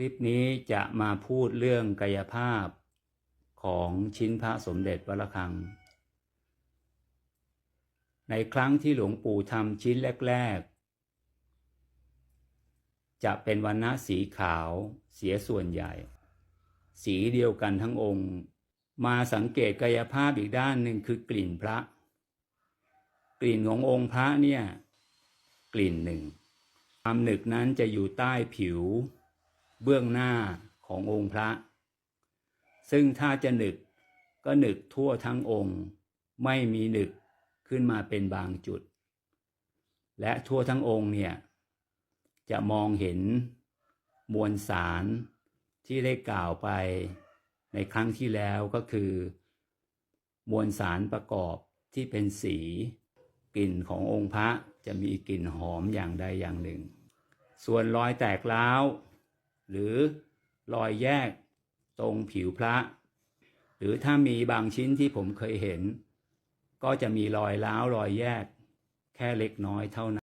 คลิปนี้จะมาพูดเรื่องกายภาพของชิ้นพระสมเด็จวัดระฆัง ในครั้งที่หลวงปู่ทำชิ้นแรก ๆ จะเป็นวันณะสีขาวเสียส่วนใหญ่ สีเดียวกันทั้งองค์ มาสังเกตกายภาพอีกด้านหนึ่งคือกลิ่นพระ กลิ่นขององค์พระเนี่ย กลิ่นหนึ่งความหนึกนั้นจะอยู่ใต้ผิว เบื้องหน้าขององค์พระ ซึ่งถ้าจะหนึกก็หนึกทั่วทั้งองค์ ไม่มีหนึกขึ้นมาเป็นบางจุด และทั่วทั้งองค์เนี่ยจะมองเห็นมวลสารที่ได้กล่าวไปในครั้งที่แล้วก็คือ มวลสารประกอบที่เป็นสีกลิ่นขององค์พระจะมีกลิ่นหอมอย่างใดอย่างหนึ่ง ส่วนรอยแตกร้าว หรือรอยแยกตรงผิวพระ หรือถ้ามีบางชิ้นที่ผมเคยเห็น ก็จะมีรอยร้าวรอยแยก แค่เล็กน้อยเท่านั้น